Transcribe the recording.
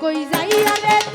কই যাইয়া রে